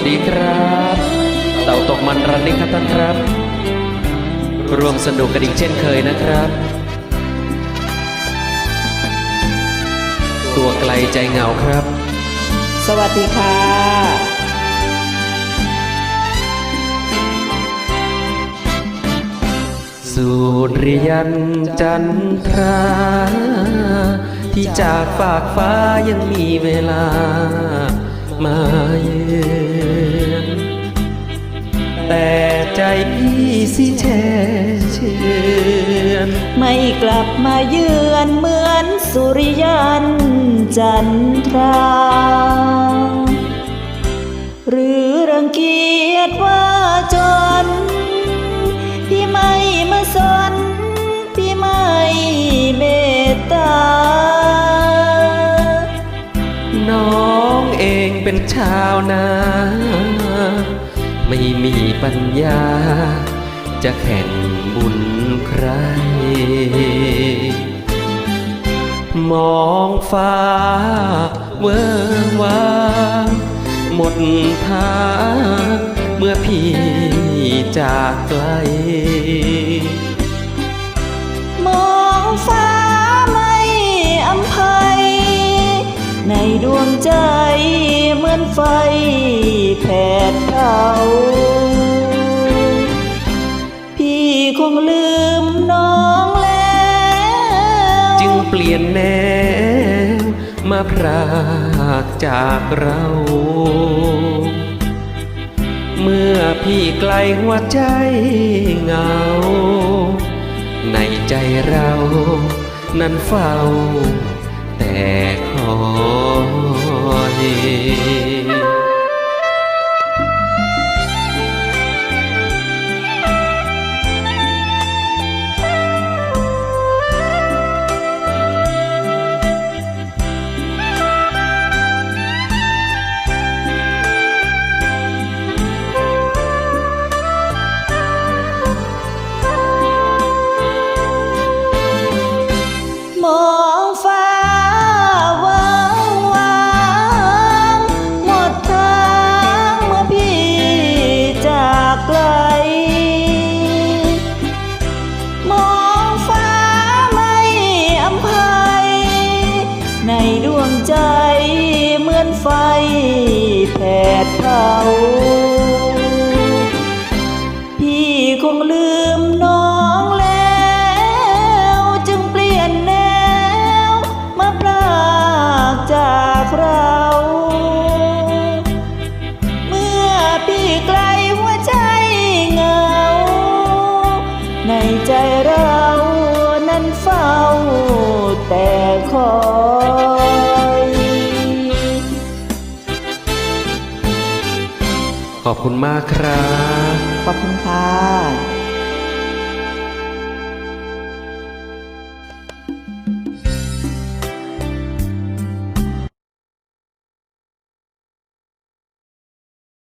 วัสดีครับ เต่าตกมันรันนิ่งครับท่านครับ รวมสนุกกันอีกเช่นเคยนะครับ ตัวไกลใจเหงาครับ สวัสดีค่ะ สุริยันจันทรา ที่จากฝากฟ้ายังมีเวลา มาเยือน ไม่กลับมาเยือนเหมือนสุริยันจันทรา หรือรังเกียจว่าจน พี่ไม่มาสน พี่ไม่เมตตา น้องเองเป็นชาวนา ไม่มีปัญญา จะแข่งบุญใคร มองฟ้าเวิงวางหมดทางเมื่อพี่จากไกล มองฟ้าไม่อำภัย ในดวงใจเหมือนไฟ ลี่ยนแนวมาพรากจากเรา เมื่อพี่ไกลหัวใจเหงา ในใจเรานั้นเฝ้าแต่ขอ ย ในใจเรานั้นเฝ้าแต่คอยขอบคุณมากครับ ขอบคุณค่ะ